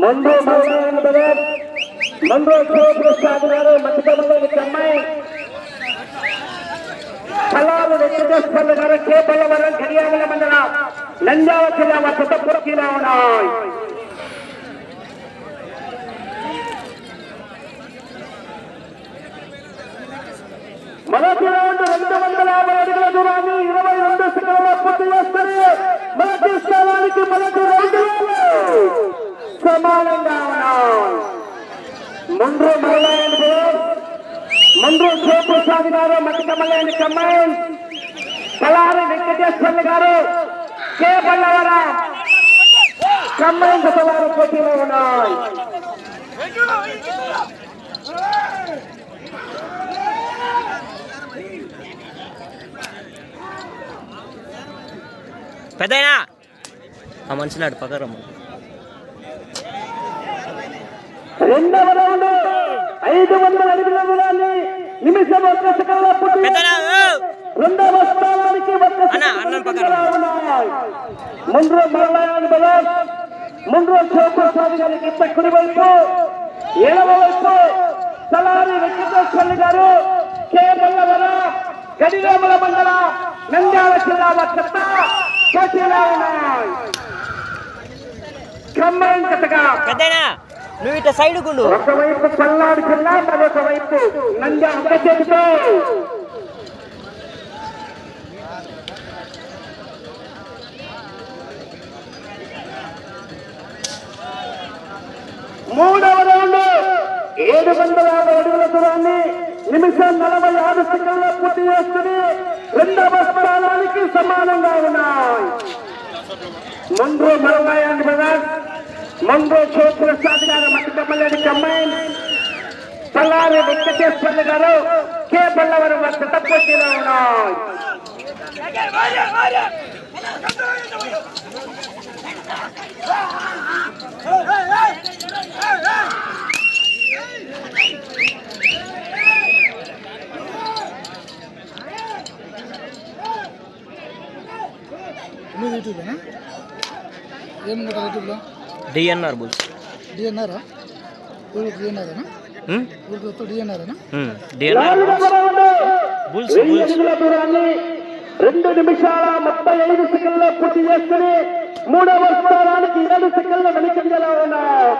మందు మందు ప్రసాద్ గారు మధ్యప్రదేశ్ అమ్మాయి కళాలు వెంకటేశ్వర్లు గారు కేపల్లవరం కళ్యాణ మండలం నంద్యాల జిల్లా వద్ద పూర్తిగా ఉన్నాయి మొదటి రౌండ్ రెండు వందల యాభై అడుగుల దూరాన్ని ఇరవై రెండు సెకండ్ల పూర్తి చేస్తారు మొదటి స్థానానికి మొదటి రౌండ్ సమానంగా ఉన్నాం ముండ్రు మరలాయని ముండ్రు శివప్రసాద్ గారు మట్టికమ్మలేని కమ్మాయి కలారి వెంకటేశ్వర్లు గారు కే బల్లవర కమ్మాయి గతవారు పోటీలో ఉన్నాయి. పెద్దయినా. ఆ మనిషి నాడు పక్కరమ్మ రెండవ రౌండ్ ఐదు వందల అడుగుల దూరాన్ని నిమిషం ఒక్క సెకండ్ల రెండవ స్థానానికి ఒక్క. ముందు మరలాయని బలం ముందు శివప్రసాద్ గారి గిట్ట కుడి వైపు ఏడవ వైపు సలారి వెంకటేశ్వర్లు గారు కే. బల్లవర గడివేముల మండల నంద్యాల జిల్లా చెత్త పోటీలో ఉన్నాయి ఖమ్మం కథగా నువ్వు ఇట్లా సైడ్ గుండు. ఒకవైపు పల్నాడు జిల్లా మరొక వైపు నంద్యాల చేతితో మూడవ రౌండ్ ఏడు వందల యాభై అడుగుల దూరాన్ని నిమిషం నలభై ఆరు సెకండ్ల పూర్తి చేస్తుంది. రెండవ స్థానానికి సమానంగా ఉన్నాయి. ముందు మరొక బ్రదర్స్ మందు శివప్రసాద్ గారు మట్టి కమ్మాయి పల్లారి వెంకటేశ్వర్లు గారు కే. బల్లవరం వద్ద పోటీలో ఉన్నాయి యూట్యూబేనా? ఏం కొట్టారు యూట్యూబ్లో? DNR bulls. డిఎన్ఆరా బుల్స్. బుల్స్ రెండు నిమిషాల ముప్పై ఐదు సెకండ్ల పూర్తి చేసుకుని మూడవ స్థానానికి ఏడు సెకండ్ల వెనుకంజలో ఉన్నాయి.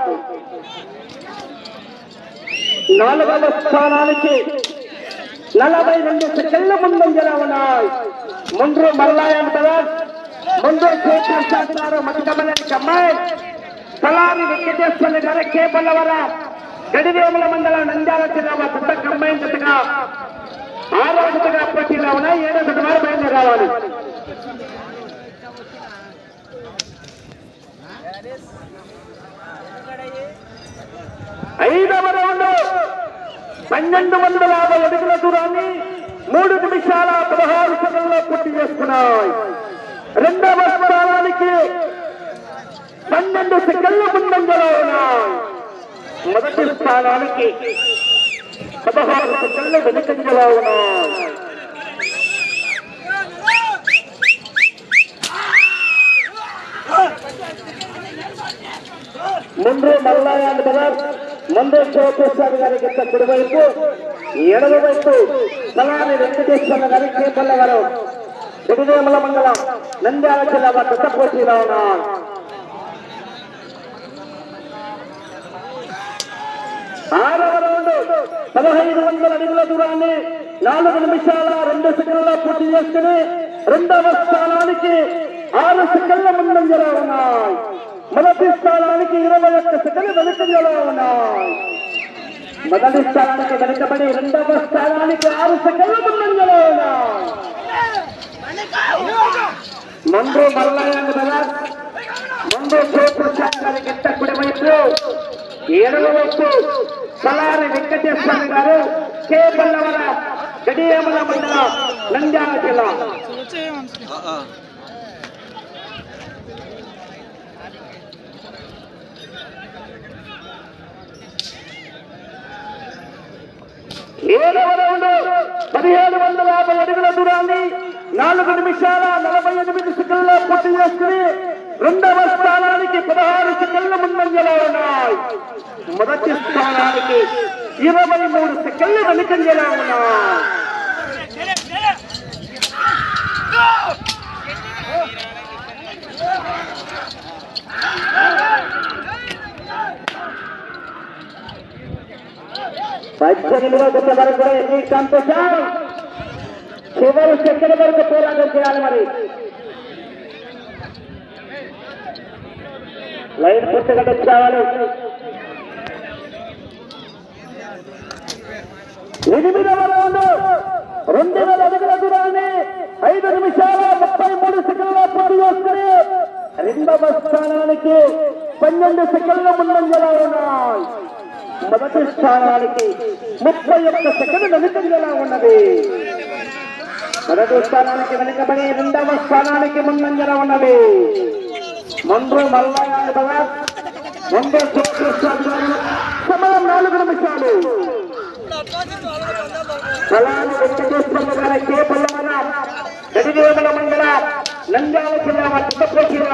నాలుగవ స్థానానికి నలభై రెండు సెకండ్ల ముందంజలో ఉన్నాయి. ముందు మరలాయన్ బ్రదర్స్ ముందు అమ్మాయి సలారి వెంకటేశ్వర్లు గారు కేబల్లవర గడివేముల మండలం నంద్యాల జిల్లా పెద్ద కంబైన్ జతగా ఆరో జతగా పోటీలో ఉన్నాయి. ఏడో జత వారు బయలుదేరి రావాలి. ఐదవ రౌండ్ పన్నెండు వందల యాభై అడుగుల దూరాన్ని మూడు నిమిషాల పదహారు సెకండ్లో పూర్తి చేసుకున్నాయి. రెండవ స్థానానికి పన్నెండు సెకండ్ల ముందంజలో ఉన్నాయి మొదటి స్థానానికి పదహారు సెకండ్ల వెనుకంజలో ఉన్నాయి ముందు మల్లారాయణ బజార్ ముందు శివప్రసాద్ గారి కింద కుడివైపు ఎడమ వైపు సలాని వెంకటేశ్వర గారి కేపల్ల గారు విజయమల మండలం నంద్యాల జిల్లా కొత్త పోటీలో ఉన్నారు ఆరవ రౌండ్. పదహైదు వందల అడుగుల దూరాన్ని నాలుగు నిమిషాల రెండు సెకండ్ల పూర్తి చేసుకుని రెండవ స్థానానికి ఆరు సెకండ్ల ముందంజలో ఉన్నాయి. మొదటి స్థానానికి ఇరవై ఒక్క సెకండ్లు వెనుకంజలో ఉన్నాయి. మొదటి స్థానానికి వెనుకబడి రెండవ స్థానానికి ఆరు సెకండ్ల ముందంజలో ఉన్నాయి. ముందు మల్లయ్య బ్రదర్స్ ముందు ముందు శివప్రసాద్ గారి గిట్ట కుడి వైపు ఏడవ వైపు సలారి వెంకటేశ్వర గారు కే పల్లవర గడియమల మండల నంద్యాల జిల్లా. ఏడవ రౌండ్ పదిహేడు వందల యాభై అడుగుల దూరాన్ని నాలుగు నిమిషాల నలభై ఎనిమిది సెకండ్ల పూర్తి చేసుకుని రెండవ స్థానానికి పదహారు సెకండ్ల ముందంజలో ఉన్నాయి మొదటి స్థానానికి ఇరవై మూడు సెకండ్ల వెనుకంజలో ఉన్నాయి. పద్దెనిమిదో గంట వరకు కూడా ఎన్ని సంతోషం. చివరి సెకండ్ వరకు పోరాటం చేయాలి మరి. లైన్ పుస్తకం కావాలి. ఎనిమిదవ రౌండ్. రెండు వేల అడుగుల దూరాన్ని ఐదు నిమిషాల ముప్పై మూడు సెకండ్ల పూర్తి చేసుకుని రెండవ స్థానానికి పన్నెండు సెకండ్ల ముందంజలా ఉన్నాయి మొదటి స్థానానికి ముప్పై ఒక్క సెకండ్ వెనుకంజలా ఉన్నది. మొదటి స్థానానికి వెనుకబడి రెండవ స్థానానికి ముందంజలా ఉన్నది. మండ్రు మల్లయ్య భగత్ ముందు సమయం నాలుగు నిమిషాలు. ఫలాని వెంకటేశ్వర గారి కే పల్లవన మండల నంద్యాల జిల్లా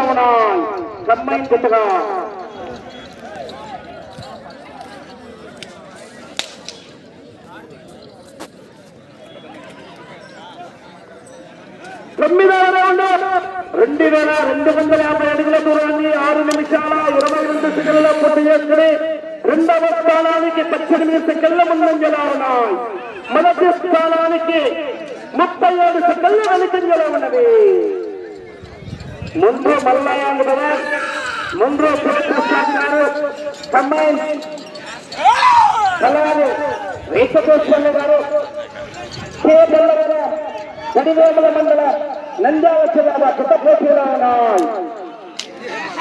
ఉన్నాయి రెండు వేల రెండు వందల యాభై అడుగుల దూరాన్ని ఆరు నిమిషాల ఇరవై రెండు సెకండ్ల పూర్తి చేసుకుని రెండవ స్థానానికి పద్దెనిమిది సెకండ్ల ముందంజలో ఉన్నాయి మొదటి స్థానానికి ముప్పై ఏడు సెకండ్ల వెనుకంజలో ఉన్నది ముందు మల్లయ్య కదా ముందు ప్రసాద్ గారు కంబైన్ అలాగే వెంకటేశ్వర్లు గారు కే బల్లవర గడివేముల మండల నంద్యాల జిల్లా కొత్త పోటీలో ఉన్నాయి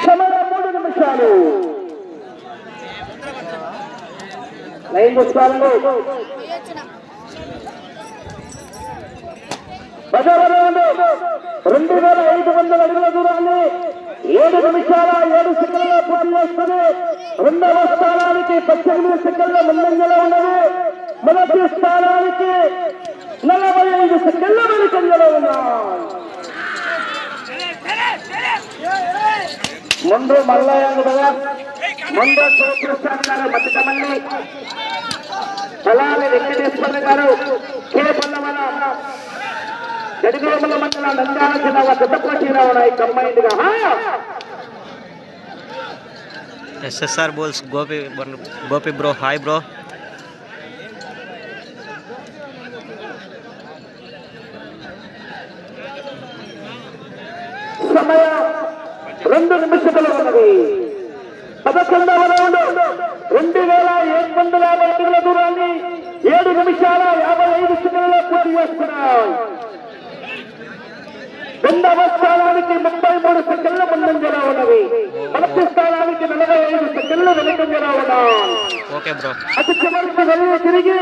సమయం మూడు నిమిషాలు. లైన్ పుష్పాలను రెండు వేల ఐదు వందల అడుగుల దూరాన్ని ఏడు నిమిషాల ఏడు సెకండ్ల పూర్తి చేస్తుంది. రెండవ స్థానానికి పద్దెనిమిది సెకండ్ల ముందంజలో ఉన్నది. మొదటి స్థానానికి నలభై ఐదు సెకండ్ల వెనుకంజలో ఉన్నాయి. ముందు మల్లయ్య కదా ముందు శివప్రసాద్ గారు బతుకమల్లి పొలాలి వెంకటేశ్వర గారు కే పల్లవల గడిగోమల మండల నంద్యాల జిల్లా పెద్దపోటీలో ఉన్నాయి కంబైన్డ్గా SSR bulls Gopi Gopi bro hi bro సమయం రెండు నిమిషములు ఉన్నది పదకొండవ రౌండ్. రెండు వేల ఏడు వందల యాభై అడుగుల దూరాన్ని ఏడు నిమిషాల యాభై ఐదు సెకండ్ల పూర్తి చేస్తున్నాయి రెండవ స్థానానికి ముప్పై మూడు సెకండ్ల ముందంజలో ఉన్నది మొదటి స్థానానికి నలభై ఐదు సెకండ్లు వెనుకంజలో ఉన్నాయి. అతి చివరికి వెళ్ళి తిరిగి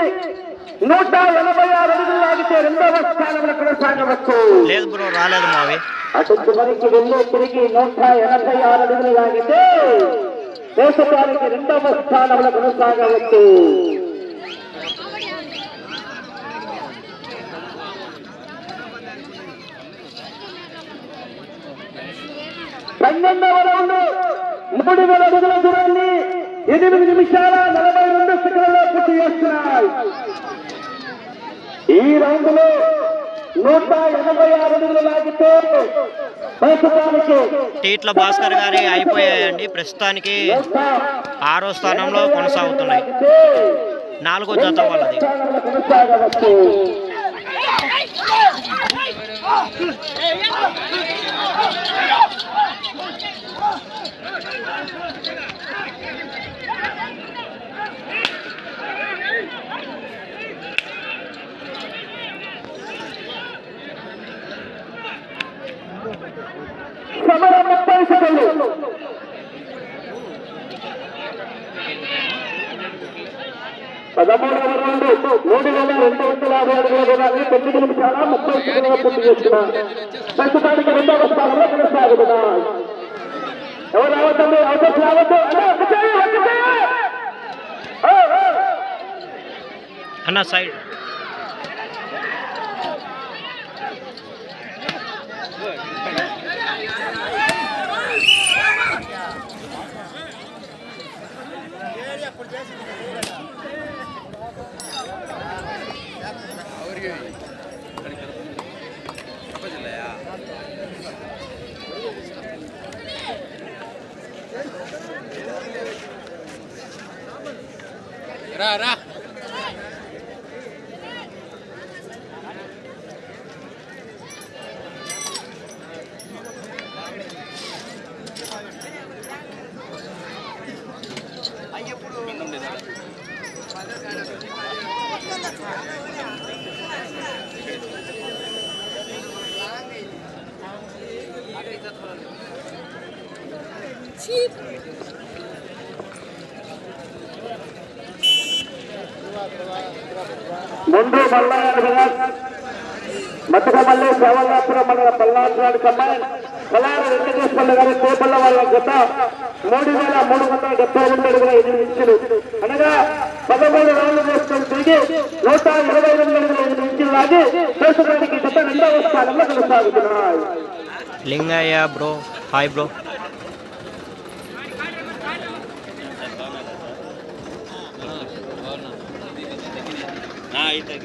నూట ఎనభై ఆరు అడుగులు లాగితే రెండవ స్థానంలో కొనసాగవచ్చు. లేదు బ్రో రాలేదు మావి. అటు చివరికి వెళ్ళి తిరిగి నూట ఎనభై ఆరు అడుగులు లాగితే దేశపాలకి రెండవ స్థానంలో కొనసాగవచ్చు. పన్నెండవ రౌండ్ మూడు వేల అడుగుల దూరాన్ని ఎనిమిది నిమిషాల నలభై రెండు సెకండ్లో పూర్తి చేస్తున్నాయి. ఈ రౌండ్లో నూట ఎనభై ఆరు అడుగులు లాగితే టీట్ల భాస్కర్ గారి అయిపోయాయండి ప్రస్తుతానికి ఆరో స్థానంలో కొనసాగుతున్నాయి నాలుగో జత వాళ్ళది స్థానంలో ಸಮರ ಮುಕ್ತಾಯಿಸಿಕೊಳ್ಳಿ పదమూడవ రౌండ్ మూడు వేల రెండు వందల యాభై అడుగుల దూరాన్ని తొమ్మిది నిమిషాల ముప్పై సెకండ్ల పూర్తి చేస్తున్నారు ప్రస్తుతానికి రెండవ స్థానంలో కొనసాగుతున్నారు ఎవరు రావద్దండి అవసరం రావద్దు అన్న సైడ్ Ra, ra. Cheap. ముందు మల్లయ్య కదా మతకమల్లి సేవల్లాపురం మండల పల్లాడు కమ్మాయి పల్లారు వెంకటేశ్వర గారి కోపల్ల వాళ్ళ గత మూడు వేల మూడు వందల డెబ్బై రెండు అడుగుల ఎనిమిది ఇంచులు. అనగా పదమూడు రౌండ్లు చేసుకొని తిరిగి నూట ఇరవై రెండు అడుగుల ఎనిమిది ఇంచులు లాగి దేశడానికి గత రెండవ స్థానంలో కొనసాగుతున్నాయి. Lingaiah bro hi bro. Ah, aí tá aqui.